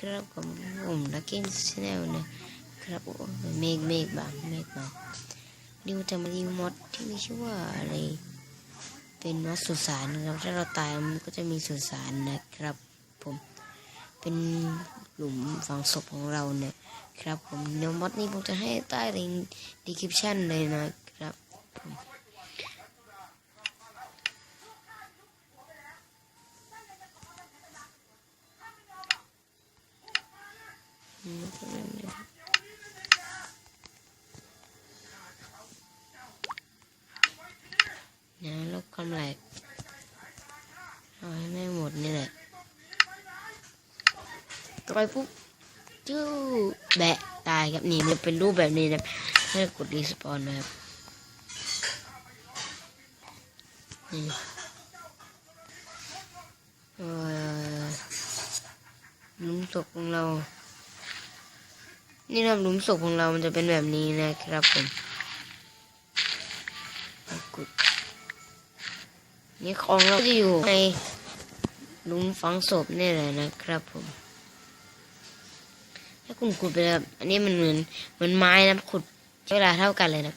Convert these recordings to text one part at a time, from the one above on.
ครับผมผมลักกี้ชแนลนะครับโอ้เมฆเมฆบางเมฆบางดิวจะมารีวิวมอดที่มีชื่อว่าอะไรเป็นมอดสุสานนะครับถ้าเราตายมันก็จะมีสุสานนะครับ ผมเป็นหลุมฝังศพของเราเนี่ยครับผมเดี๋ยวมอดนี้ผมจะให้ใต้ลิงก์ดีคริปชั่นเลยนะครับผม นั่ลยนะลบความแหลกเอาให้แม่หมดนี่แหละต่อยปุ๊บจู้แบะตายครับนี่มันเป็นรูปแบบนี้นะถ้กดรีสปอนนะครับนี่เออลุมศพของเรา นี่นะครับหลุมศพของเรามันจะเป็นแบบนี้นะครับผมกดนี่ของเราจะอยู่ในหลุมฝังศพนี่แหละนะครับผมถ้าคุณขุดไปแบบอันนี้มันเหมือนเหมือนไม้นะขุดเวลาเท่ากันเลยนะ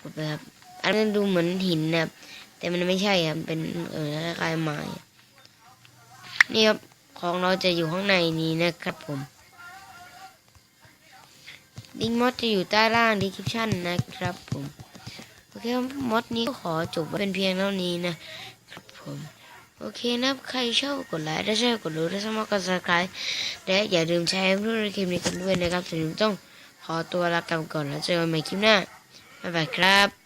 ขุดไปครับอันนั้นดูเหมือนหินนะแต่มันไม่ใช่ครับเป็นเออคล้ายไม้นี่ครับของเราจะอยู่ข้างในนี้นะครับผม ลิงก์มอดจะอยู่ใต้ล่างดีคริปชั่นนะครับผมโอเคมอดนี้ขอจบเป็นเพียงเท่านี้นะครับผมโอเคนะครับใครชอบกดไลค์ถ้าชอบกดรู้ถ้าสมัครกด subscribe และอย่าลืมใช้เพื่อนคลิปนี้กันด้วยนะครับถึงต้องขอตัวลากันก่อนแล้วเจอกันใหม่คลิปหน้าบ๊ายบายครับ